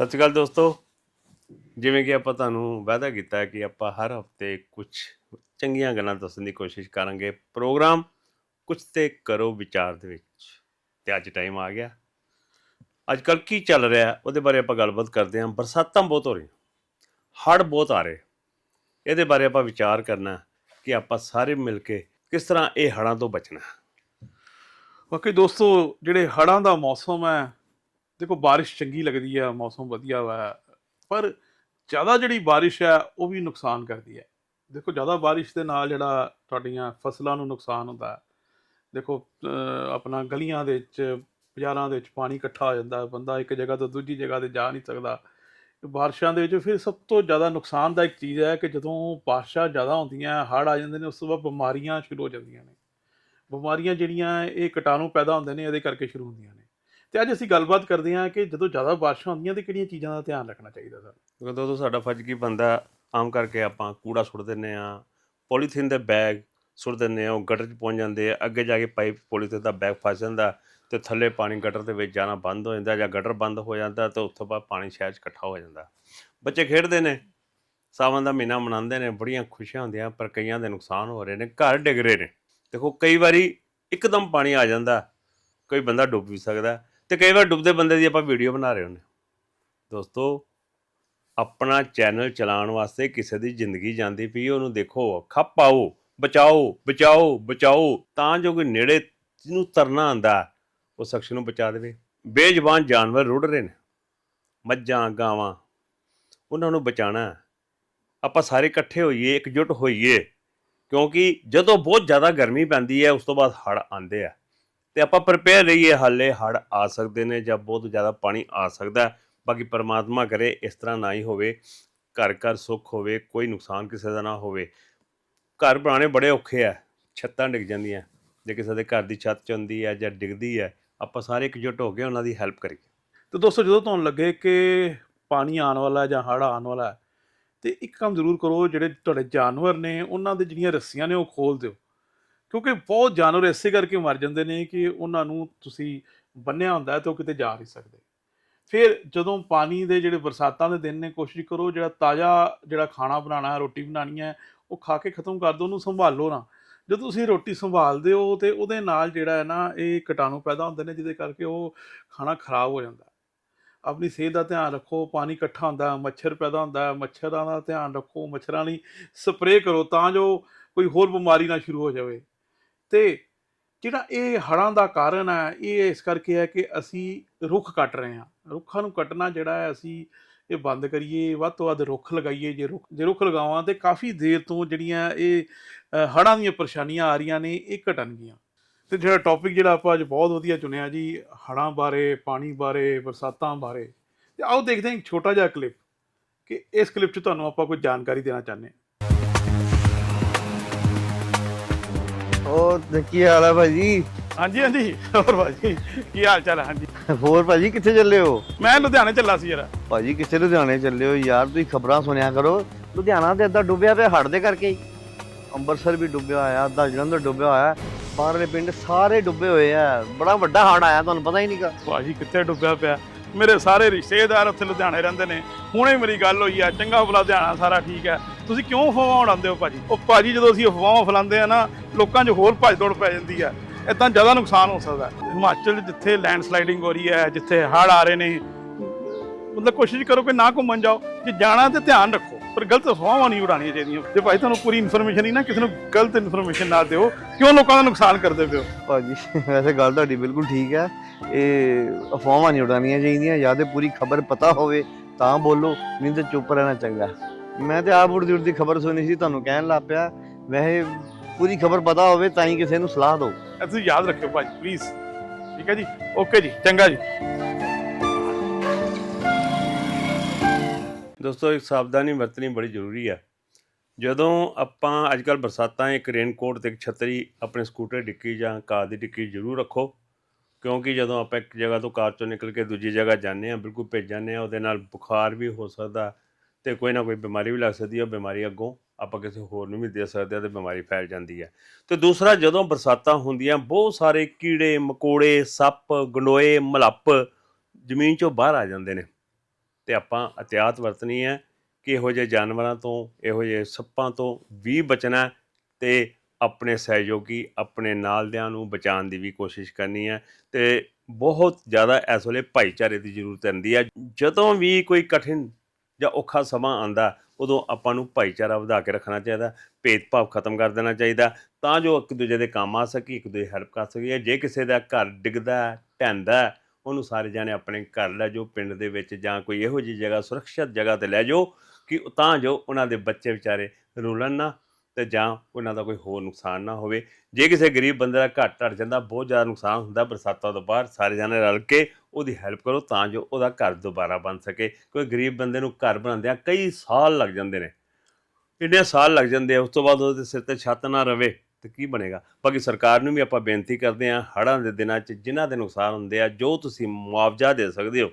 ਸਤਿ ਸ਼੍ਰੀ ਅਕਾਲ ਦੋਸਤੋ। ਜਿਵੇਂ ਕਿ ਆਪਾਂ ਤੁਹਾਨੂੰ ਵਾਅਦਾ ਕੀਤਾ ਕਿ ਆਪਾਂ ਹਰ ਹਫ਼ਤੇ ਕੁਝ ਚੰਗੀਆਂ ਗੱਲਾਂ ਦੱਸਣ ਦੀ ਕੋਸ਼ਿਸ਼ ਕਰਾਂਗੇ। ਪ੍ਰੋਗਰਾਮ ਕੁਝ ਤੇ ਕਰੋ ਵਿਚਾਰ ਦੇ ਵਿੱਚ। ਤੇ ਅੱਜ ਟਾਈਮ ਆ ਗਿਆ। ਅੱਜ ਕੱਲ ਕੀ ਚੱਲ ਰਿਹਾ ਉਹਦੇ ਬਾਰੇ ਆਪਾਂ ਗੱਲਬਾਤ ਕਰਦੇ ਹਾਂ। ਬਰਸਾਤਾਂ ਬਹੁਤ ਹੋ ਰਹੀਆਂ। ਹੜ੍ਹ ਬਹੁਤ ਆ ਰਹੇ। ਇਹਦੇ ਬਾਰੇ ਆਪਾਂ ਵਿਚਾਰ ਕਰਨਾ ਕਿ ਆਪਾਂ ਸਾਰੇ ਮਿਲ ਕੇ ਕਿਸ ਤਰ੍ਹਾਂ ਇਹ ਹੜ੍ਹਾਂ ਤੋਂ ਬਚਣਾ ਹੈ। ਬਾਕੀ ਦੋਸਤੋ, ਜਿਹੜੇ ਹੜ੍ਹਾਂ ਦਾ ਮੌਸਮ ਹੈ ਦੇਖੋ, ਬਾਰਿਸ਼ ਚੰਗੀ ਲੱਗਦੀ ਹੈ, ਮੌਸਮ ਵਧੀਆ ਵਾ ਪਰ ਜ਼ਿਆਦਾ ਜਿਹੜੀ ਬਾਰਿਸ਼ ਹੈ, ਉਹ ਵੀ ਨੁਕਸਾਨ ਕਰਦੀ ਹੈ। ਦੇਖੋ, ਜ਼ਿਆਦਾ ਬਾਰਿਸ਼ ਦੇ ਨਾਲ ਜਿਹੜਾ ਤੁਹਾਡੀਆਂ ਫਸਲਾਂ ਨੂੰ ਨੁਕਸਾਨ ਹੁੰਦਾ ਦੇਖੋ ਆਪਣਾ ਗਲੀਆਂ ਦੇ ਵਿੱਚ, ਬਾਜ਼ਾਰਾਂ ਦੇ ਵਿੱਚ ਪਾਣੀ ਇਕੱਠਾ ਹੋ ਜਾਂਦਾ ਬੰਦਾ ਇੱਕ ਜਗ੍ਹਾ ਤੋਂ ਦੂਜੀ ਜਗ੍ਹਾ ਤੇ ਜਾ ਨਹੀਂ ਸਕਦਾ। ਬਾਰਿਸ਼ਾਂ ਦੇ ਵਿੱਚ ਫਿਰ ਸਭ ਤੋਂ ਜ਼ਿਆਦਾ ਨੁਕਸਾਨਦਾਇਕ ਚੀਜ਼ ਹੈ ਕਿ ਜਦੋਂ ਬਾਰਿਸ਼ਾਂ ਜ਼ਿਆਦਾ ਹੁੰਦੀਆਂ, ਹੜ੍ਹ ਆ ਜਾਂਦੇ ਨੇ, ਉਸ ਤੋਂ ਬਾਅਦ ਬਿਮਾਰੀਆਂ ਸ਼ੁਰੂ ਹੋ ਜਾਂਦੀਆਂ ਨੇ। ਬਿਮਾਰੀਆਂ ਜਿਹੜੀਆਂ, ਇਹ ਕੀਟਾਣੂ ਪੈਦਾ ਹੁੰਦੇ ਨੇ, ਇਹਦੇ ਕਰਕੇ ਸ਼ੁਰੂ ਹੁੰਦੀਆਂ ਨੇ। ਤੇ ਅੱਜ ਅਸੀਂ ਗੱਲਬਾਤ ਕਰਦੇ ਹਾਂ ਕਿ ਜਦੋਂ ਜ਼ਿਆਦਾ ਬਾਰਿਸ਼ਾਂ ਹੁੰਦੀਆਂ ਤੇ ਕਿਹੜੀਆਂ ਚੀਜ਼ਾਂ ਦਾ ਧਿਆਨ ਰੱਖਣਾ ਚਾਹੀਦਾ ਸਰ? ਕਿਉਂਕਿ ਦੋਸਤੋ ਸਾਡਾ ਫਰਜ਼ ਕੀ ਬੰਦਾ ਆਮ ਕਰਕੇ ਆਪਾਂ ਕੂੜਾ ਸੁੱਟ ਦਿੰਨੇ ਆ ਪੋਲੀਥੀਨ ਦੇ ਬੈਗ ਸੁੱਟ ਦਿੰਨੇ ਆ ਉਹ ਗਟਰ 'ਚ ਪਹੁੰਚ ਜਾਂਦੇ ਆ, ਅੱਗੇ ਜਾ ਕੇ ਪਾਈਪ ਪੋਲੀਥੀਨ ਦਾ ਬੈਗ ਫਸ ਜਾਂਦਾ ਤੇ ਥੱਲੇ ਪਾਣੀ ਗਟਰ ਦੇ ਵਿੱਚ ਜਾਣਾ ਬੰਦ ਹੋ ਜਾਂਦਾ ਜਾਂ ਗਟਰ ਬੰਦ ਹੋ ਜਾਂਦਾ ਤਾਂ ਉੱਥੋਂ ਬਾਅਦ ਪਾਣੀ ਸ਼ਹਿਰ 'ਚ ਇਕੱਠਾ ਹੋ ਜਾਂਦਾ। ਬੱਚੇ ਖੇਡਦੇ ਨੇ, ਸਾਵਣ ਦਾ ਮਹੀਨਾ ਮਨਾਉਂਦੇ ਨੇ, ਬੜੀਆਂ ਖੁਸ਼ੀਆਂ ਹੁੰਦੀਆਂ ਪਰ ਕਈਆਂ ਦੇ ਨੁਕਸਾਨ ਹੋ ਰਹੇ ਨੇ, ਘਰ ਡਿੱਗ ਰਹੇ ਨੇ। ਦੇਖੋ ਕਈ ਵਾਰੀ ਇੱਕਦਮ ਪਾਣੀ ਆ ਜਾਂਦਾ, ਕੋਈ ਬੰਦਾ ਡੁੱਬ ਵੀ ਸਕਦਾ ਤੇ ਕਈ ਵਾਰ ਡੁੱਬਦੇ ਬੰਦੇ ਦੀ ਆਪਾਂ ਵੀਡੀਓ ਬਣਾ ਰਹੇ ਹੁੰਦੇ ਦੋਸਤੋ, ਆਪਣਾ ਚੈਨਲ ਚਲਾਉਣ ਵਾਸਤੇ ਕਿਸੇ ਦੀ ਜ਼ਿੰਦਗੀ ਜਾਂਦੀ ਪਈ, ਉਹਨੂੰ ਦੇਖੋ, ਖੱਪ ਪਾਓ ਬਚਾਓ ਬਚਾਓ ਬਚਾਓ, ਤਾਂ ਜੋ ਕੋਈ ਨੇੜੇ ਜਿਹਨੂੰ ਤਰਨਾ ਆਂਦਾ ਉਹ ਸ਼ਖਸ ਨੂੰ ਬਚਾ ਦੇਵੇ। ਬੇਜ਼ਬਾਨ ਜਾਨਵਰ ਰੁੜ ਰਹੇ ਨੇ, ਮੱਝਾਂ, ਗਾਵਾਂ, ਉਹਨਾਂ ਨੂੰ ਬਚਾਣਾ ਆਪਾਂ ਸਾਰੇ ਇਕੱਠੇ ਹੋਈਏ, ਇਕਜੁੱਟ ਹੋਈਏ, ਕਿਉਂਕਿ ਜਦੋਂ ਬਹੁਤ ਜ਼ਿਆਦਾ ਗਰਮੀ ਪੈਂਦੀ ਹੈ, ਉਸ ਤੋਂ ਬਾਅਦ ਹੜ੍ਹ ਆਉਂਦੇ ਆ। ਤੇ ਆਪਾਂ ਪ੍ਰਪੇਅਰ ਰਹੀਏ, ਹਾਲੇ ਹੜ੍ਹ ਆ ਸਕਦੇ ਨੇ ਜਾਂ ਬਹੁਤ ਜ਼ਿਆਦਾ ਪਾਣੀ ਆ ਸਕਦਾ ਬਾਕੀ ਪਰਮਾਤਮਾ ਕਰੇ, ਇਸ ਤਰ੍ਹਾਂ ਨਾ ਹੀ ਹੋਵੇ, ਘਰ ਘਰ ਸੁੱਖ ਹੋਵੇ, ਕੋਈ ਨੁਕਸਾਨ ਕਿਸੇ ਦਾ ਨਾ ਹੋਵੇ। ਘਰ ਬਣਾਉਣੇ ਬੜੇ ਔਖੇ ਆ, ਛੱਤਾਂ ਡਿੱਗ ਜਾਂਦੀਆਂ। ਜੇ ਕਿਸੇ ਦੇ ਘਰ ਦੀ ਛੱਤ ਚੁੰਦੀ ਹੈ ਜਾਂ ਡਿੱਗਦੀ ਹੈ, ਆਪਾਂ ਸਾਰੇ ਇਕਜੁੱਟ ਹੋ ਕੇ ਉਹਨਾਂ ਦੀ ਹੈਲਪ ਕਰੀਏ। ਤੇ ਦੋਸਤੋ, ਜਦੋਂ ਤੁਹਾਨੂੰ ਲੱਗੇ ਕਿ ਪਾਣੀ ਆਉਣ ਵਾਲਾ ਜਾਂ ਹੜ੍ਹ ਆਉਣ ਵਾਲਾ ਹੈ, ਤੇ ਇੱਕ ਕੰਮ ਜ਼ਰੂਰ ਕਰੋ, ਜਿਹੜੇ ਤੁਹਾਡੇ ਜਾਨਵਰ ਨੇ, ਉਹਨਾਂ ਦੇ ਜਿਹੜੀਆਂ ਰੱਸੀਆਂ ਨੇ ਉਹ ਖੋਲ ਦਿਓ। ਕਿਉਂਕਿ ਬਹੁਤ ਜਾਨਵਰ ਇਸੇ ਕਰਕੇ ਮਰ ਜਾਂਦੇ ਨੇ ਕਿ ਉਹਨਾਂ ਨੂੰ ਤੁਸੀਂ ਬੰਨਿਆ ਹੁੰਦਾ ਹੈ ਤੇ ਉਹ ਕਿਤੇ ਜਾ ਨਹੀਂ ਸਕਦੇ। ਫਿਰ ਜਦੋਂ ਪਾਣੀ ਦੇ ਜਿਹੜੇ ਬਰਸਾਤਾਂ ਦੇ ਦਿਨ ਨੇ, ਕੋਸ਼ਿਸ਼ ਕਰੋ ਜਿਹੜਾ ਤਾਜ਼ਾ ਜਿਹੜਾ ਖਾਣਾ ਬਣਾਉਣਾ ਹੈ, ਰੋਟੀ ਬਣਾਉਣੀ ਹੈ, ਉਹ ਖਾ ਕੇ ਖਤਮ ਕਰ ਦਿਓ, ਉਹਨੂੰ ਸੰਭਾਲੋ ਨਾ। ਜਦੋਂ ਤੁਸੀਂ ਰੋਟੀ ਸੰਭਾਲਦੇ ਹੋ ਤੇ ਉਹਦੇ ਨਾਲ ਜਿਹੜਾ ਹੈ ਨਾ, ਇਹ ਕੀਟਾਣੂ ਪੈਦਾ ਹੁੰਦੇ ਨੇ, ਜਿਹਦੇ ਕਰਕੇ ਉਹ ਖਾਣਾ ਖਰਾਬ ਹੋ ਜਾਂਦਾ। ਆਪਣੀ ਸਿਹਤ ਦਾ ਧਿਆਨ ਰੱਖੋ, ਪਾਣੀ ਇਕੱਠਾ ਹੁੰਦਾ, ਮੱਛਰ ਪੈਦਾ ਹੁੰਦਾ, ਮੱਛਰਾਂ ਦਾ ਧਿਆਨ ਰੱਖੋ, ਮੱਛਰਾਂ ਲਈ ਸਪਰੇਅ ਕਰੋ ਤਾਂ ਜੋ ਕੋਈ ਹੋਰ ਬਿਮਾਰੀ ਨਾ ਸ਼ੁਰੂ ਹੋ ਜਾਵੇ। ਤੇ ਜਿਹੜਾ ਇਹ ਹੜ੍ਹਾਂ ਦਾ ਕਾਰਨ ਹੈ ਇਹ ਇਸ ਕਰਕੇ ਹੈ ਕਿ ਅਸੀਂ ਰੁੱਖ ਕੱਟ ਰਹੇ ਹਾਂ। ਰੁੱਖਾਂ ਨੂੰ ਕੱਟਣਾ ਜਿਹੜਾ ਹੈ ਅਸੀਂ ਇਹ ਬੰਦ ਕਰੀਏ ਵੱਧ ਤੋਂ ਵੱਧ ਰੁੱਖ ਲਗਾਈਏ। ਜੇ ਰੁੱਖ ਜੇ ਰੁੱਖ ਲਗਾਵਾਂ ਤੇ ਕਾਫੀ ਦੇਰ ਤੋਂ ਜਿਹੜੀਆਂ ਇਹ ਅ, ਹੜ੍ਹਾਂ ਦੀਆਂ ਪਰੇਸ਼ਾਨੀਆਂ ਆ ਰਹੀਆਂ ਨੇ ਇਹ ਘਟਣਗੀਆਂ ਤੇ ਜਿਹੜਾ ਟੌਪਿਕ ਜਿਹੜਾ ਆਪਾਂ ਅੱਜ ਬਹੁਤ ਵਧੀਆ ਚੁਣਿਆ ਜੀ ਹੜ੍ਹਾਂ ਬਾਰੇ ਪਾਣੀ ਬਾਰੇ ਬਰਸਾਤਾਂ ਬਾਰੇ। ਤੇ ਆਓ ਦੇਖਦੇ ਹਾਂ ਇੱਕ ਛੋਟਾ ਜਿਹਾ ਕਲਿੱਪ ਕਿ ਇਸ ਕਲਿੱਪ 'ਚ ਤੁਹਾਨੂੰ ਆਪਾਂ ਕੋਈ ਜਾਣਕਾਰੀ ਦੇਣਾ ਚਾਹੁੰਦੇ ਹਾਂ। ਤੇ ਕੀ ਹਾਲ ਹੈ ਭਾਜੀ? ਹਾਂਜੀ ਹਾਂਜੀ। ਹੋਰ ਭਾਜੀ ਕੀ ਹਾਲ ਚਾਲ ਹੈ ਹਾਂਜੀ। ਹੋਰ ਭਾਜੀ ਕਿੱਥੇ ਚੱਲੇ ਹੋ? ਮੈਂ ਲੁਧਿਆਣੇ ਚੱਲਾ ਸੀ ਯਾਰ। ਭਾਜੀ ਕਿੱਥੇ ਲੁਧਿਆਣੇ ਚੱਲੇ ਹੋ? ਯਾਰ ਤੁਸੀਂ ਖਬਰਾਂ ਸੁਣਿਆ ਕਰੋ। ਲੁਧਿਆਣਾ ਤੇ ਅੱਧਾ ਡੁੱਬਿਆ ਪਿਆ ਹੜ੍ਹ ਦੇ ਕਰਕੇ। ਹੀ ਅੰਮ੍ਰਿਤਸਰ ਵੀ ਡੁੱਬਿਆ ਹੋਇਆ ਅੱਧਾ ਜਲੰਧਰ ਡੁੱਬਿਆ ਹੋਇਆ। ਬਾਹਰਲੇ ਪਿੰਡ ਸਾਰੇ ਡੁੱਬੇ ਹੋਏ ਆ। ਬੜਾ ਵੱਡਾ ਹੜ੍ਹ ਆਇਆ ਤੁਹਾਨੂੰ ਪਤਾ ਹੀ ਨਹੀਂਗਾ ਭਾਜੀ ਕਿੱਥੇ ਡੁੱਬਿਆ ਪਿਆ? ਮੇਰੇ ਸਾਰੇ ਰਿਸ਼ਤੇਦਾਰ ਉੱਥੇ ਲੁਧਿਆਣੇ ਰਹਿੰਦੇ ਨੇ। ਹੁਣੇ ਮੇਰੀ ਗੱਲ ਹੋਈ ਆ, ਚੰਗਾ ਭਲਾ ਲੁਧਿਆਣਾ ਸਾਰਾ ਠੀਕ ਹੈ ਤੁਸੀਂ ਕਿਉਂ ਅਫਵਾਹਾਂ ਉਡਾਉਂਦੇ ਹੋ ਭਾਜੀ? ਉਹ ਭਾਜੀ ਜਦੋਂ ਅਸੀਂ ਅਫਵਾਹਾਂ ਫੈਲਾਉਂਦੇ ਆ ਨਾ, ਲੋਕਾਂ 'ਚ ਹੋਰ ਭੱਜ ਦੌੜ ਪੈ ਜਾਂਦੀ ਆ। ਇਦਾਂ ਜ਼ਿਆਦਾ ਨੁਕਸਾਨ ਹੋ ਸਕਦਾ। ਹਿਮਾਚਲ ਜਿੱਥੇ ਲੈਂਡ ਸਲਾਈਡਿੰਗ ਹੋ ਰਹੀ ਹੈ ਜਿੱਥੇ ਹੜ੍ਹ ਆ ਰਹੇ ਨੇ, ਮਤਲਬ ਕੋਸ਼ਿਸ਼ ਕਰੋ ਕਿ ਨਾ ਘੁੰਮਣ ਜਾਓ। ਜੇ ਜਾਣਾ ਤੇ ਧਿਆਨ ਰੱਖੋ। ਪਰ ਗਲਤ ਅਫਵਾਹਾਂ ਨਹੀਂ ਉਡਾਉਣੀਆਂ ਚਾਹੀਦੀਆਂ। ਜੇ ਭਾਈ ਤੁਹਾਨੂੰ ਪੂਰੀ ਇਨਫੋਰਮੇਸ਼ਨ ਨਹੀਂ ਨਾ ਕਿਸੇ ਨੂੰ ਗਲਤ ਇਨਫੋਰਮੇਸ਼ਨ ਨਾ ਦਿਓ ਕਿਉਂ ਲੋਕਾਂ ਦਾ ਨੁਕਸਾਨ ਕਰਦੇ ਪਿਓ ਭਾਜੀ ਵੈਸੇ ਗੱਲ ਤੁਹਾਡੀ ਬਿਲਕੁਲ ਠੀਕ ਹੈ। ਇਹ ਅਫਵਾਹਾਂ ਨਹੀਂ ਉਡਾਉਣੀਆਂ ਚਾਹੀਦੀਆਂ ਜਾਂ ਤੇ ਪੂਰੀ ਖਬਰ ਪਤਾ ਹੋਵੇ ਤਾਂ ਬੋਲੋ ਨਹੀਂ ਤੇ ਚੁੱਪ ਰਹਿਣਾ ਚੰਗਾ। ਮੈਂ ਤੇ ਆਪ ਉੜਦੀ ਉੜਦੀ ਖਬਰ ਸੁਣੀ ਸੀ ਤੁਹਾਨੂੰ ਕਹਿਣ ਲੱਗ ਪਿਆ। ਵੈਸੇ ਪੂਰੀ ਖਬਰ ਪਤਾ ਹੋਵੇ ਤਾਂ ਹੀ ਕਿਸੇ ਨੂੰ ਸਲਾਹ ਦਿਓ। ਤੁਸੀਂ ਯਾਦ ਰੱਖਿਓ ਭਾਜੀ ਪਲੀਜ਼ ਠੀਕ ਹੈ ਜੀ? ਓਕੇ ਜੀ ਚੰਗਾ ਜੀ। ਦੋਸਤੋ, ਇੱਕ ਸਾਵਧਾਨੀ ਵਰਤਣੀ ਬੜੀ ਜ਼ਰੂਰੀ ਹੈ ਜਦੋਂ ਆਪਾਂ ਅੱਜ ਕੱਲ ਬਰਸਾਤਾਂ ਇੱਕ ਰੇਨਕੋਟ ਤੇ ਇੱਕ ਛਤਰੀ ਆਪਣੇ ਸਕੂਟਰ ਡਿੱਕੀ ਜਾਂ ਕਾਰ ਦੀ ਡਿੱਕੀ ਜ਼ਰੂਰ ਰੱਖੋ। ਕਿਉਂਕਿ ਜਦੋਂ ਆਪਾਂ ਇੱਕ ਜਗ੍ਹਾ ਤੋਂ ਕਾਰ ਚੋਂ ਨਿਕਲ ਕੇ ਦੂਜੀ ਜਗ੍ਹਾ ਜਾਂਦੇ ਹਾਂ, ਬਿਲਕੁਲ ਭੇਜ ਜਾਂਦੇ ਹਾਂ, ਉਹਦੇ ਨਾਲ ਬੁਖਾਰ ਵੀ ਹੋ ਸਕਦਾ ਤੇ ਕੋਈ ਨਾ ਕੋਈ ਬਿਮਾਰੀ ਵੀ ਲੱਗ ਸਕਦੀ ਹੈ, ਉਹ ਬਿਮਾਰੀ ਅੱਗੋਂ ਆਪਾਂ ਕਿਸੇ ਹੋਰ ਨੂੰ ਵੀ ਦੇ ਸਕਦੇ ਹਾਂ ਤੇ ਬਿਮਾਰੀ ਫੈਲ ਜਾਂਦੀ ਹੈ। ਤੇ ਦੂਸਰਾ, ਜਦੋਂ ਬਰਸਾਤਾਂ ਹੁੰਦੀਆਂ, ਬਹੁਤ ਸਾਰੇ ਕੀੜੇ, ਮਕੌੜੇ, ਸੱਪ, ਗੰਡੋਏ, ਮਲੱਪ ਜ਼ਮੀਨ ਚੋਂ ਬਾਹਰ ਆ ਜਾਂਦੇ ਨੇ। ਤੇ ਆਪਾਂ ਇhtiyat ਵਰਤਣੀ ਹੈ ਕਿ ਇਹੋ ਜਿਹੇ ਜਾਨਵਰਾਂ ਤੋਂ ਇਹੋ ਜਿਹੇ ਸੱਪਾਂ ਤੋਂ ਵੀ ਬਚਣਾ ਹੈ ਤੇ ਆਪਣੇ ਸਹਿਯੋਗੀ ਆਪਣੇ ਨਾਲਦਿਆਂ ਨੂੰ ਬਚਾਉਣ ਦੀ ਵੀ ਕੋਸ਼ਿਸ਼ ਕਰਨੀ ਹੈ ਤੇ ਬਹੁਤ ਜ਼ਿਆਦਾ ਇਸ ਵੇਲੇ ਭਾਈਚਾਰੇ ਦੀ ਜ਼ਰੂਰਤ ਹੁੰਦੀ ਹੈ। ਜਦੋਂ ਵੀ ਕੋਈ ਕਠਿਨ ਜਾਂ ਔਖਾ ਸਮਾਂ ਆਂਦਾ ਉਦੋਂ ਆਪਾਂ ਨੂੰ ਭਾਈਚਾਰਾ ਵਧਾ ਕੇ ਰੱਖਣਾ ਚਾਹੀਦਾ ਭੇਦਭਾਵ ਖਤਮ ਕਰ ਦੇਣਾ ਚਾਹੀਦਾ ਤਾਂ ਜੋ ਇੱਕ ਦੂਜੇ ਦੇ ਕੰਮ ਆ ਸਕੀ ਇੱਕ ਦੂਜੇ ਹੈਲਪ ਕਰ ਸਕੀਏ। ਜੇ ਕਿਸੇ ਦਾ ਘਰ ਡਿੱਗਦਾ ਹੈ, ਢਹਿੰਦਾ ਉਹਨੂੰ ਸਾਰੇ ਜਾਣੇ ਆਪਣੇ ਘਰ ਲੈ ਜਾਓ, ਪਿੰਡ ਦੇ ਵਿੱਚ ਜਾਂ ਕੋਈ ਇਹੋ ਜਿਹੀ ਜਗ੍ਹਾ, ਸੁਰੱਖਿਅਤ ਜਗ੍ਹਾ ਤੇ ਲੈ ਜਾਓ ਕਿ ਤਾਂ ਜੋ ਉਹਨਾਂ ਦੇ ਬੱਚੇ ਵਿਚਾਰੇ ਰੁਲਣ ਨਾ ਤੇ ਜਾਂ ਉਹਨਾਂ ਦਾ ਕੋਈ ਹੋਰ ਨੁਕਸਾਨ ਨਾ ਹੋਵੇ। ਜੇ ਕਿਸੇ ਗਰੀਬ ਬੰਦੇ ਦਾ ਘਰ ਢੜ ਜਾਂਦਾ, ਬਹੁਤ ਜ਼ਿਆਦਾ ਨੁਕਸਾਨ ਹੁੰਦਾ ਬਰਸਾਤਾਂ ਤੋਂ ਬਾਅਦ ਸਾਰੇ ਜਾਣੇ ਰਲ ਕੇ ਉਹਦੀ ਹੈਲਪ ਕਰੋ ਤਾਂ ਜੋ ਉਹਦਾ ਘਰ ਦੁਬਾਰਾ ਬਣ ਸਕੇ। ਕੋਈ ਗਰੀਬ ਬੰਦੇ ਨੂੰ ਘਰ ਬਣਾਉਂਦਿਆਂ ਕਈ ਸਾਲ ਲੱਗ ਜਾਂਦੇ ਨੇ। ਇੰਨੇ ਸਾਲ ਲੱਗ ਜਾਂਦੇ ਆ, ਉਸ ਤੋਂ ਬਾਅਦ ਉਹਦੇ ਸਿਰ ਤੇ ਛੱਤ ਨਾ ਰਵੇ। ਤੇ ਕੀ ਬਣੇਗਾ? ਬਾਕੀ ਸਰਕਾਰ ਨੂੰ ਵੀ ਆਪਾਂ ਬੇਨਤੀ ਕਰਦੇ ਹਾਂ, ਹੜ੍ਹਾਂ ਦੇ ਦਿਨਾਂ 'ਚ ਜਿਨ੍ਹਾਂ ਦੇ ਨੁਕਸਾਨ ਹੁੰਦੇ ਆ, ਜੋ ਤੁਸੀਂ ਮੁਆਵਜ਼ਾ ਦੇ ਸਕਦੇ ਹੋ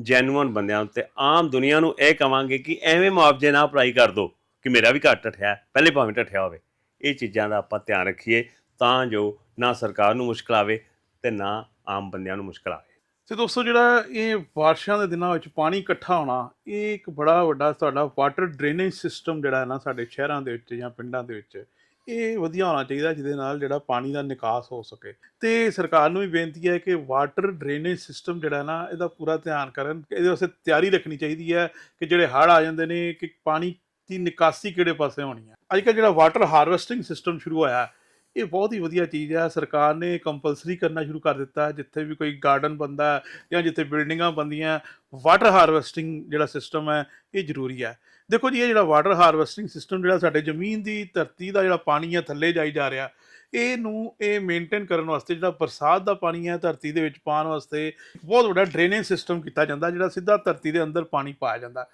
ਜੈਨੂਅਨ ਬੰਦਿਆਂ 'ਤੇ ਆਮ ਦੁਨੀਆ ਨੂੰ ਇਹ ਕਵਾਂਗੇ ਕਿ ਐਵੇਂ ਮੁਆਵਜ਼ੇ ਨਾ ਅਪਲਾਈ ਕਰ ਦਿਓ ਕਿ ਮੇਰਾ ਵੀ ਘਰ ਟੱਠਿਆ ਪਹਿਲੇ ਭਾਵੇਂ ਟੱਠਿਆ ਹੋਵੇ। ਇਹ ਚੀਜ਼ਾਂ ਦਾ ਆਪਾਂ ਧਿਆਨ ਰੱਖੀਏ ਤਾਂ ਜੋ ਨਾ ਸਰਕਾਰ ਨੂੰ ਮੁਸ਼ਕਲ ਆਵੇ ਤੇ ਨਾ ਆਮ ਬੰਦਿਆਂ ਨੂੰ ਮੁਸ਼ਕਲ ਆਵੇ। ਤੇ ਦੋਸਤੋ ਜਿਹੜਾ ਇਹ ਬਾਰਿਸ਼ਾਂ ਦੇ ਦਿਨਾਂ ਵਿੱਚ ਪਾਣੀ ਇਕੱਠਾ ਹੋਣਾ, ਇਹ ਇੱਕ ਬੜਾ ਵੱਡਾ ਤੁਹਾਡਾ ਵਾਟਰ ਡਰੇਨੇਜ ਸਿਸਟਮ ਜਿਹੜਾ ਹੈ ਨਾ ਸਾਡੇ ਸ਼ਹਿਰਾਂ ਦੇ ਵਿੱਚ ਜਾਂ ਪਿੰਡਾਂ ਦੇ ਵਿੱਚ ਇਹ ਵਧੀਆ ਹੋਣਾ ਚਾਹੀਦਾ ਜਿਹਦੇ ਨਾਲ ਜਿਹੜਾ ਪਾਣੀ ਦਾ ਨਿਕਾਸ ਹੋ ਸਕੇ। ਤੇ ਸਰਕਾਰ ਨੂੰ ਵੀ ਬੇਨਤੀ ਹੈ ਕਿ ਵਾਟਰ ਡਰੇਨੇਜ ਸਿਸਟਮ ਜਿਹੜਾ ਨਾ, ਇਹਦਾ ਪੂਰਾ ਧਿਆਨ ਕਰਨ ਇਹਦੇ ਵਾਸਤੇ ਤਿਆਰੀ ਰੱਖਣੀ ਚਾਹੀਦੀ ਹੈ ਕਿ ਜਿਹੜੇ ਹੜ੍ਹ ਆ ਜਾਂਦੇ ਨੇ, ਕਿ ਪਾਣੀ ਦੀ ਨਿਕਾਸੀ ਕਿਹੜੇ ਪਾਸੇ ਹੋਣੀ ਹੈ। ਅੱਜ ਕੱਲ੍ਹ ਜਿਹੜਾ ਵਾਟਰ ਹਾਰਵੈਸਟਿੰਗ ਸਿਸਟਮ ਸ਼ੁਰੂ ਹੋਇਆ ਇਹ ਬਹੁਤ ਹੀ ਵਧੀਆ ਚੀਜ਼ ਹੈ। ਸਰਕਾਰ ਨੇ ਕੰਪਲਸਰੀ ਕਰਨਾ ਸ਼ੁਰੂ ਕਰ ਦਿੱਤਾ ਜਿੱਥੇ ਵੀ ਕੋਈ ਗਾਰਡਨ ਬੰਦਾ ਜਾਂ ਜਿੱਥੇ ਬਿਲਡਿੰਗਾਂ ਬੰਦੀਆਂ ਵਾਟਰ ਹਾਰਵੈਸਟਿੰਗ ਜਿਹੜਾ ਸਿਸਟਮ ਹੈ, ਇਹ ਜ਼ਰੂਰੀ ਹੈ। ਦੇਖੋ ਜੀ, ਇਹ ਜਿਹੜਾ ਵਾਟਰ ਹਾਰਵੈਸਟਿੰਗ ਸਿਸਟਮ ਜਿਹੜਾ ਸਾਡੇ ਜ਼ਮੀਨ ਦੀ ਧਰਤੀ ਦਾ ਜਿਹੜਾ ਪਾਣੀ ਹੈ, ਥੱਲੇ ਜਾਈ ਜਾ ਰਿਹਾ, ਇਹਨੂੰ ਇਹ ਮੇਨਟੇਨ ਕਰਨ ਵਾਸਤੇ ਜਿਹੜਾ ਬਰਸਾਤ ਦਾ ਪਾਣੀ ਹੈ, ਧਰਤੀ ਦੇ ਵਿੱਚ ਪਾਉਣ ਵਾਸਤੇ ਬਹੁਤ ਵੱਡਾ ਡਰੇਨੇਜ ਸਿਸਟਮ ਕੀਤਾ ਜਾਂਦਾ, ਜਿਹੜਾ ਸਿੱਧਾ ਧਰਤੀ ਦੇ ਅੰਦਰ ਪਾਣੀ ਪਾਇਆ ਜਾਂਦਾ।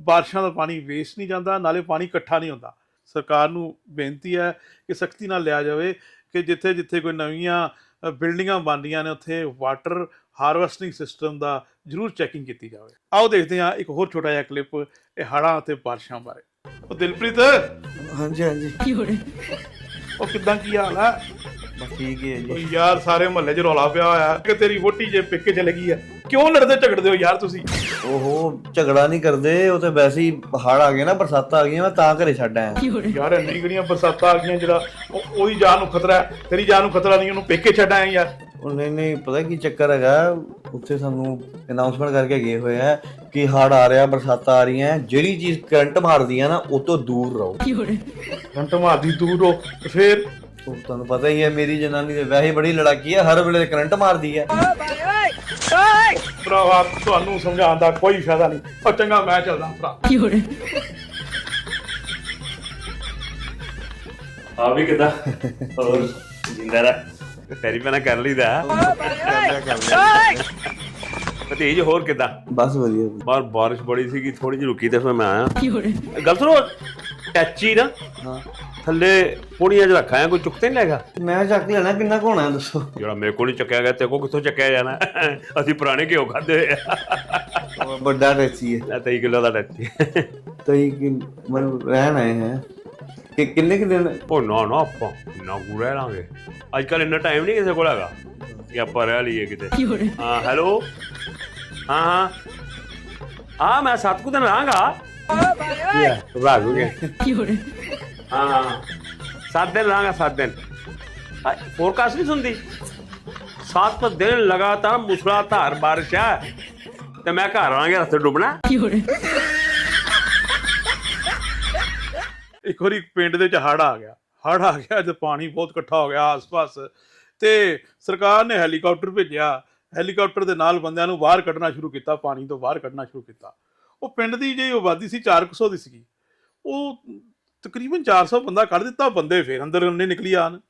ਬਾਰਿਸ਼ਾਂ ਦਾ ਪਾਣੀ ਵੇਸਟ ਨਹੀਂ ਜਾਂਦਾ, ਨਾਲੇ ਪਾਣੀ ਇਕੱਠਾ ਨਹੀਂ ਹੁੰਦਾ। ਸਰਕਾਰ ਨੂੰ ਬੇਨਤੀ ਹੈ ਕਿ ਸਖਤੀ ਨਾਲ ਲਿਆ ਜਾਵੇ ਕਿ ਜਿੱਥੇ ਜਿੱਥੇ ਕੋਈ ਨਵੀਆਂ ਬਿਲਡਿੰਗਾਂ ਬਣ ਰਹੀਆਂ ਨੇ, ਉੱਥੇ ਵਾਟਰ ਹਾਰਵੈਸਟਿੰਗ ਸਿਸਟਮ ਦਾ ਜ਼ਰੂਰ ਚੈਕਿੰਗ ਕੀਤੀ ਜਾਵੇ। ਆਓ ਦੇਖਦੇ ਹਾਂ ਇੱਕ ਹੋਰ ਛੋਟਾ ਜਿਹਾ ਕਲਿੱਪ ਇਹ ਹੜ੍ਹਾਂ ਅਤੇ ਬਾਰਿਸ਼ਾਂ ਬਾਰੇ। ਉਹ ਦਿਲਪ੍ਰੀਤ? ਹਾਂਜੀ ਹਾਂਜੀ। ਉਹ ਕਿਦਾਂ ਕੀ ਹਾਲ ਹੈ ਬਸ ਠੀਕ ਹੀ ਹੈ ਉਹ ਜੀ ਯਾਰ ਸਾਰੇ ਮਹੱਲੇ 'ਚ ਰੌਲਾ ਪਿਆ ਹੋਇਆ ਕਿ ਤੇਰੀ ਵੋਟੀ ਜੇ ਪਿੱਕੇ ਚਲੇ ਗਈ ਹੈ ਕਿਉਂ ਲੜਦੇ ਝਗੜਦੇ ਹੋ ਯਾਰ ਤੁਸੀਂ? ਓਹੋ ਝਗੜਾ ਨਹੀਂ ਕਰਦੇ। ਉਹ ਤੇ ਵੈਸੇ ਹੀ ਹੜ ਆ ਗਿਆ ਨਾ ਬਰਸਾਤਾਂ ਆ ਗਈਆਂ ਮੈਂ ਤਾਂ ਘਰੇ ਛੱਡ ਆਇਆ। ਯਾਰ ਇੰਨੀ ਗੜੀਆਂ ਬਰਸਾਤਾਂ ਆ ਗਈਆਂ ਜਿਹੜਾ ਉਹ- ਉਹਦੀ ਜਾਨ ਨੂੰ ਖਤਰਾ ਹੈ। ਤੇਰੀ ਜਾਨ ਨੂੰ ਖਤਰਾ ਨਹੀਂ ਉਹਨੂੰ ਪੇਕੇ ਛੱਡ ਆਏ ਯਾਰ। ਉਹ ਨਹੀਂ ਨਹੀਂ ਪਤਾ ਕੀ ਚੱਕਰ ਹੈਗਾ? ਉੱਥੇ ਸਾਨੂੰ ਅਨਾਉਂਸਮੈਂਟ ਕਰਕੇ ਗਏ ਹੋਏ ਆ ਕਿ ਹੜ ਆ ਰਿਹਾ ਬਰਸਾਤਾਂ ਆ ਰਹੀਆਂ ਜਿਹੜੀ ਚੀਜ਼ ਕਰੰਟ ਮਾਰਦੀ ਆ ਨਾ ਉਹ ਤੋਂ ਦੂਰ ਰਹੋ। ਘੰਟ ਮਾਰਦੀ ਦੂਰ ਹੋ ਤੇ ਫੇਰ? ਉਹ ਤੁਹਾਨੂੰ ਪਤਾ ਹੀ ਹੈ ਮੇਰੀ ਜਨਾਨੀ ਤੇ ਵੈਸੇ ਬੜੀ ਲੜਾਕੀ ਆ ਹਰ ਵੇਲੇ ਕਰੰਟ ਮਾਰਦੀ ਹੈ ਭਰਾਵਾ ਤੁਹਾਨੂੰ ਸਮਝਾਉਣ ਦਾ ਕੋਈ ਫਾਇਦਾ ਨਹੀਂ। ਉਹ ਚੰਗਾ ਮੈਂ ਚੱਲਦਾ ਭਰਾ। ਆ ਵੀ ਕਿਦਾਂ? ਹੋਰ ਜਿੰਦਾ ਰਹਿ। ਤੇਰੀ ਪਹਿਲਾਂ ਕਰ ਲਈਦਾ। ਭਤੀਜ ਹੋਰ ਕਿਦਾਂ? ਬਸ ਵਧੀਆ। ਬਾਹਰ ਬਾਰਿਸ਼ ਬੜੀ ਸੀਗੀ ਥੋੜੀ ਜਿਹੀ ਰੁਕੀ ਤੇ ਫਿਰ ਮੈਂ ਆਇਆ। ਗੱਲ ਸੁਣੋ ਟੈਚੀ ਨਾ ਹਾਂ। ਥੱਲੇ ਪੋੜੀਆਂ 'ਚ ਰੱਖਾਂ ਕੋਈ ਚੁੱਕਤੇ ਨਹੀਂ ਲੈਗਾ ਮੈਂ ਚੱਕ ਲੈਣਾ ਕਿੰਨਾ ਕੁ ਹੋਣਾ ਦੱਸੋ? ਜਿਹੜਾ ਮੇਰੇ ਕੋਲ ਨਹੀਂ ਚੱਕਿਆ ਗਿਆ ਤੇ ਕੋ ਕਿੱਥੋਂ ਚੱਕਿਆ ਜਾਣਾ? ਅਸੀਂ ਪੁਰਾਣੇ ਘਿਓ ਖਾਦੇ ਹੋਏ ਵੱਡਾ ਰੈਸੀ ਹੈ। ਲੈ 23 ਕਿਲੋ ਦਾ ਟੈਚੀ। ਤਈ ਕਿ ਮਨ ਰਹਿਣ ਆਏ ਹੈ। ਕਿ ਕਿੰਨੇ ਕਿ ਦਿਨ? ਉਹ ਨਾ ਨਾ ਆਪਾਂ ਨਾ ਗੁਰੇ ਲਾਂਗੇ। ਅੱਜ ਕੱਲ ਇੰਨਾ ਟਾਈਮ ਨਹੀਂ ਕਿਸੇ ਕੋਲ ਹੈਗਾ ਕਿ ਆਪਾਂ ਰਹਿ ਲਈਏ ਕਿਤੇ। ਹਾਂ ਹੈਲੋ? ਹਾਂ ਹਾਂ। ਹਾਂ ਮੈਂ ਸੱਤ ਕੁ ਦਿਨ ਰਹਾਂਗਾ ਵਾਹ ਹੋ? ਗਿਆ। ਹਾਂ ਹਾਂ। ਸੱਤ ਦਿਨ ਰਹਾਂਗਾ ਸੱਤ ਦਿਨ। ਫੋਰਕਾਸਟ ਨਹੀਂ ਸੁਣਦੀ। ਸੱਤ ਦਿਨ ਲਗਾਤਾਰ ਮੁਸਲਾਧਾਰ ਬਾਰਿਸ਼ ਹੈ ਤੇ ਮੈਂ ਘਰ ਆਵਾਂਗੇ ਰਸਤੇ ਡੁੱਬਣਾ। ਕੀ ਹੋ ਰਿਹਾ ਇੱਕ ਵਾਰੀ ਪਿੰਡ ਦੇ ਵਿੱਚ ਹੜ ਆ ਗਿਆ। ਹੜ ਆ ਗਿਆ ਤੇ ਪਾਣੀ ਬਹੁਤ ਇਕੱਠਾ ਹੋ ਗਿਆ ਆਸ-ਪਾਸ। ਤੇ ਸਰਕਾਰ ਨੇ ਹੈਲੀਕਾਪਟਰ ਭੇਜਿਆ। ਹੈਲੀਕਾਪਟਰ ਦੇ ਨਾਲ ਬੰਦਿਆਂ ਨੂੰ ਬਾਹਰ ਕੱਢਣਾ ਸ਼ੁਰੂ ਕੀਤਾ, ਪਾਣੀ ਤੋਂ ਬਾਹਰ ਕੱਢਣਾ ਸ਼ੁਰੂ ਕੀਤਾ। ਉਹ ਪਿੰਡ ਦੀ ਜਿਹੜੀ ਆਬਾਦੀ ਸੀ 400 ਦੀ ਸੀਗੀ। ਉਹ ਤਕਰੀਬਨ 400 ਬੰਦਾ ਕੱਢ ਦਿੱਤਾ, ਬੰਦੇ ਫੇਰ ਅੰਦਰ ਉਹਨੇ ਨਿਕਲੀ ਆਣ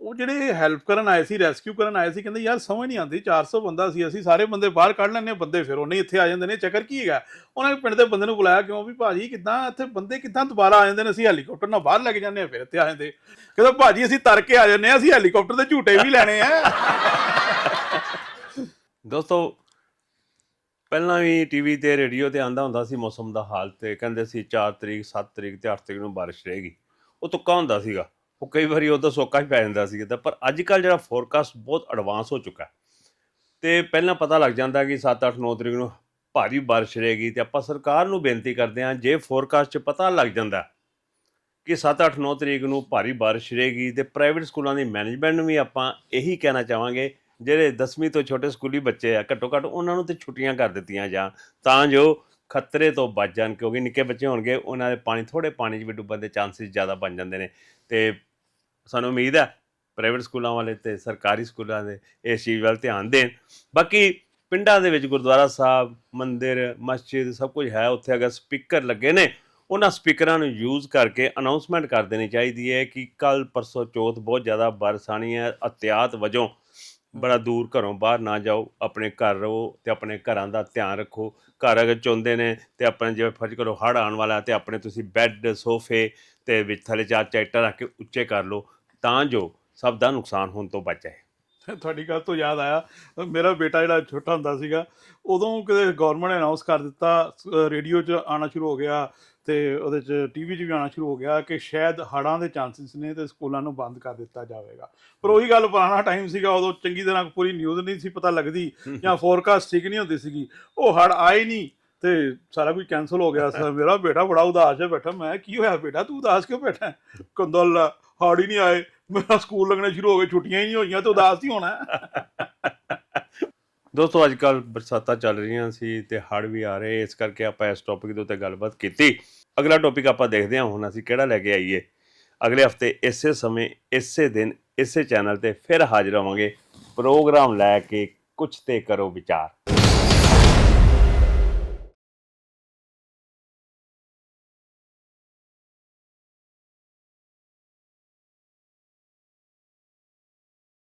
ਉਹ ਜਿਹੜੇ ਹੈਲਪ ਕਰਨ ਆਏ ਸੀ ਰੈਸਕਿਊ ਕਰਨ ਆਏ ਸੀ ਕਹਿੰਦੇ ਯਾਰ ਸਮਝ ਨਹੀਂ ਆਉਂਦੀ 400 ਬੰਦਾ ਸੀ ਅਸੀਂ ਸਾਰੇ ਬੰਦੇ ਬਾਹਰ ਕੱਢ ਲੈਂਦੇ ਹਾਂ, ਬੰਦੇ ਫਿਰ ਉਹਨੇ ਇੱਥੇ ਆ ਜਾਂਦੇ ਨੇ ਚੱਕਰ ਕੀ ਹੈਗਾ? ਉਹਨਾਂ ਨੇ ਪਿੰਡ ਦੇ ਬੰਦੇ ਨੂੰ ਬੁਲਾਇਆ ਕਿਉਂ ਵੀ ਭਾਜੀ ਕਿੱਦਾਂ ਇੱਥੇ ਬੰਦੇ ਕਿੱਦਾਂ ਦੁਬਾਰਾ ਆ ਜਾਂਦੇ ਨੇ ਅਸੀਂ ਹੈਲੀਕਾਪਟਰ ਨਾਲ ਬਾਹਰ ਲੈ ਕੇ ਜਾਂਦੇ ਆ ਫਿਰ ਇੱਥੇ ਆ ਜਾਂਦੇ। ਕਹਿੰਦਾ ਭਾਜੀ ਅਸੀਂ ਤਰ ਕੇ ਆ ਜਾਂਦੇ ਆ ਅਸੀਂ ਹੈਲੀਕਾਪਟਰ ਦੇ ਝੂਟੇ ਵੀ ਲੈਣੇ ਆ। ਦੋਸਤੋ ਪਹਿਲਾਂ ਵੀ ਟੀਵੀ ਤੇ ਰੇਡੀਓ ਤੇ ਆਂਦਾ ਹੁੰਦਾ ਸੀ ਮੌਸਮ ਦਾ ਹਾਲ ਤੇ ਕਹਿੰਦੇ ਸੀ 4 ਤਰੀਕ 7 ਤਰੀਕ ਤੇ 8 ਤਰੀਕ ਨੂੰ ਬਾਰਿਸ਼ ਰਹੇਗੀ। ਉਹ ਤੁੱਕਾ ਹੁੰਦਾ ਸੀਗਾ। ਉਹ ਕਈ ਵਾਰੀ ਉਹਦਾ ਸੋਕਾ ਹੀ ਪੈ ਜਾਂਦਾ ਸੀ ਤਾਂ ਪਰ ਅੱਜ ਕੱਲ ਜਿਹੜਾ ਫੋਰਕਾਸਟ ਬਹੁਤ ਐਡਵਾਂਸ ਹੋ ਚੁੱਕਾ ਹੈ। ਤੇ ਪਹਿਲਾਂ ਪਤਾ ਲੱਗ ਜਾਂਦਾ ਕਿ 7 8 9 ਤਰੀਕ ਨੂੰ ਭਾਰੀ ਬਾਰਿਸ਼ ਰਹੇਗੀ ਤੇ ਆਪਾਂ ਸਰਕਾਰ ਨੂੰ ਬੇਨਤੀ ਕਰਦੇ ਹਾਂ, ਜੇ ਫੋਰਕਾਸਟ 'ਚ ਪਤਾ ਲੱਗ ਜਾਂਦਾ ਕਿ 7 8 9 ਤਰੀਕ ਨੂੰ ਭਾਰੀ ਬਾਰਿਸ਼ ਰਹੇਗੀ ਤੇ ਪ੍ਰਾਈਵੇਟ ਸਕੂਲਾਂ ਦੀ ਮੈਨੇਜਮੈਂਟ ਨੂੰ ਵੀ ਆਪਾਂ ਇਹੀ ਕਹਿਣਾ ਚਾਹਾਂਗੇ, ਜਿਹੜੇ 10ਵੀਂ ਤੋਂ ਛੋਟੇ ਸਕੂਲੀ ਬੱਚੇ ਆ, ਘੱਟੋ ਘੱਟ ਉਹਨਾਂ ਨੂੰ ਤੇ ਛੁੱਟੀਆਂ ਕਰ ਦਿੱਤੀਆਂ ਜਾਂ ਤਾਂ ਜੋ ਖਤਰੇ ਤੋਂ ਬਚ ਜਾਣ, ਕਿਉਂਕਿ ਨਿੱਕੇ ਬੱਚੇ ਹੋਣਗੇ, ਉਹਨਾਂ ਦੇ ਪਾਣੀ ਥੋੜੇ ਪਾਣੀ 'ਚ ਵੀ ਡੁੱਬਣ ਦੇ ਚਾਂਸਸ ਜ਼ਿਆਦਾ ਬਣ ਜਾਂਦੇ ਨੇ। ਤੇ ਸਾਨੂੰ ਉਮੀਦ ਹੈ ਪ੍ਰਾਈਵੇਟ ਸਕੂਲਾਂ ਵਾਲੇ ਤੇ ਸਰਕਾਰੀ ਸਕੂਲਾਂ ਦੇ ਇਸ ਚੀਜ਼ ਵੱਲ ਧਿਆਨ ਦੇਣ। ਬਾਕੀ ਪਿੰਡਾਂ ਦੇ ਵਿੱਚ ਗੁਰਦੁਆਰਾ ਸਾਹਿਬ, ਮੰਦਿਰ, ਮਸਜਿਦ ਸਭ ਕੁਝ ਹੈ, ਉੱਥੇ ਅਗਰ ਸਪੀਕਰ ਲੱਗੇ ਨੇ, ਉਹਨਾਂ ਸਪੀਕਰਾਂ ਨੂੰ ਯੂਜ਼ ਕਰਕੇ ਅਨਾਉਂਸਮੈਂਟ ਕਰ ਦੇਣੀ ਚਾਹੀਦੀ ਹੈ ਕਿ ਕੱਲ ਪਰਸੋਂ ਚੌਥ ਬਹੁਤ ਜ਼ਿਆਦਾ ਬਾਰਿਸ਼ ਆਉਣੀ ਹੈ, ਅਤਿਆਤ ਵਜੋਂ ਬੜਾ ਦੂਰ ਘਰੋਂ ਬਾਹਰ ਨਾ ਜਾਓ, ਆਪਣੇ ਘਰ ਰਹੋ ਤੇ ਆਪਣੇ ਘਰਾਂ ਦਾ ਧਿਆਨ ਰੱਖੋ। ਘਰ ਅਗਰ ਚਾਹੁੰਦੇ ਨੇ ਤੇ ਆਪਣਾ ਜਿਵੇਂ ਫਰਜ਼ ਕਰੋ ਹੜ੍ਹ ਆਉਣ ਵਾਲਾ ਤੇ ਆਪਣੇ ਤੁਸੀਂ ਬੈੱਡ ਸੋਫੇ ਤੇ ਵਿੱਚ ਥੱਲੇ ਚਾਰ ਚੈਟਰ ਰੱਖ ਕੇ ਉੱਚੇ ਕਰ ਲਓ। ਤਾਂ ਜੋ ਸਭ ਦਾ ਨੁਕਸਾਨ ਹੋਣ ਤੋਂ ਬਚ ਤੁਹਾਡੀ ਗੱਲ ਤੋਂ ਯਾਦ ਆਇਆ ਮੇਰਾ ਬੇਟਾ ਜਿਹੜਾ ਛੋਟਾ ਹੁੰਦਾ ਸੀਗਾ ਉਦੋਂ ਕਿਤੇ ਗਵਰਨਮੈਂਟ ਨੇ ਅਨਾਉਂਸ ਕਰ ਦਿੱਤਾ ਰੇਡੀਓ 'ਚ ਆਉਣਾ ਸ਼ੁਰੂ ਹੋ ਗਿਆ ਤੇ ਉਹਦੇ 'ਚ ਟੀਵੀ 'ਚ ਵੀ ਆਉਣਾ ਸ਼ੁਰੂ ਹੋ ਗਿਆ ਕਿ ਸ਼ਾਇਦ ਹੜ੍ਹਾਂ ਦੇ ਚਾਂਸਸ ਨੇ ਤੇ ਸਕੂਲਾਂ ਨੂੰ ਬੰਦ ਕਰ ਦਿੱਤਾ ਜਾਵੇਗਾ। ਪਰ ਉਹੀ ਗੱਲ ਪੁਰਾਣਾ ਟਾਈਮ ਸੀਗਾ ਉਦੋਂ ਚੰਗੀ ਤਰ੍ਹਾਂ ਪੂਰੀ ਨਿਊਜ਼ ਨਹੀਂ ਸੀ ਪਤਾ ਲੱਗਦੀ ਜਾਂ ਫੋਰਕਾਸਟ ਠੀਕ ਨਹੀਂ ਹੁੰਦੀ ਸੀਗੀ। ਉਹ ਹੜ੍ਹ ਆਏ ਨਹੀਂ ਤੇ ਸਾਰਾ ਕੁਝ ਕੈਨਸਲ ਹੋ ਗਿਆ। ਸੀ ਮੇਰਾ ਬੇਟਾ ਬੜਾ ਉਦਾਸ ਹੈ ਬੈਠਾ ਮੈਂ ਕੀ ਹੋਇਆ ਬੇਟਾ? ਤੂੰ ਉਦਾਸ ਕਿਉਂ ਬੈਠਾ ਹੈ? ਕਹਿੰਦਾ ਹੜ੍ਹ ਹੀ ਨਹੀਂ ਆਏ। ਮੇਰਾ ਸਕੂਲ ਲੱਗਣੇ ਸ਼ੁਰੂ ਹੋ ਗਏ, ਛੁੱਟੀਆਂ ਹੀ ਨਹੀਂ ਹੋਈਆਂ ਤੇ ਉਦਾਸ ਹੀ ਹੋਣਾ। ਦੋਸਤੋ ਅੱਜ ਕੱਲ ਬਰਸਾਤਾਂ ਚੱਲ ਰਹੀਆਂ ਸੀ ਤੇ ਹੜ੍ਹ ਵੀ ਆ ਰਹੇ। ਇਸ ਕਰਕੇ ਆਪਾਂ ਇਸ ਟੌਪਿਕ ਦੇ ਉੱਤੇ ਗੱਲਬਾਤ ਕੀਤੀ। ਅਗਲਾ ਟੌਪਿਕ ਆਪਾਂ ਦੇਖਦੇ ਹਾਂ ਹੁਣ ਅਸੀਂ ਕਿਹੜਾ ਲੈ ਕੇ ਆਈਏ। ਅਗਲੇ ਹਫ਼ਤੇ ਇਸੇ ਸਮੇਂ, ਇਸੇ ਦਿਨ, ਇਸੇ ਚੈਨਲ ਤੇ ਫਿਰ ਹਾਜ਼ਰ ਹੋਵਾਂਗੇ। ਪ੍ਰੋਗਰਾਮ ਲੈ ਕੇ ਕੁਝ ਤੇ ਕਰੋ ਵਿਚਾਰ।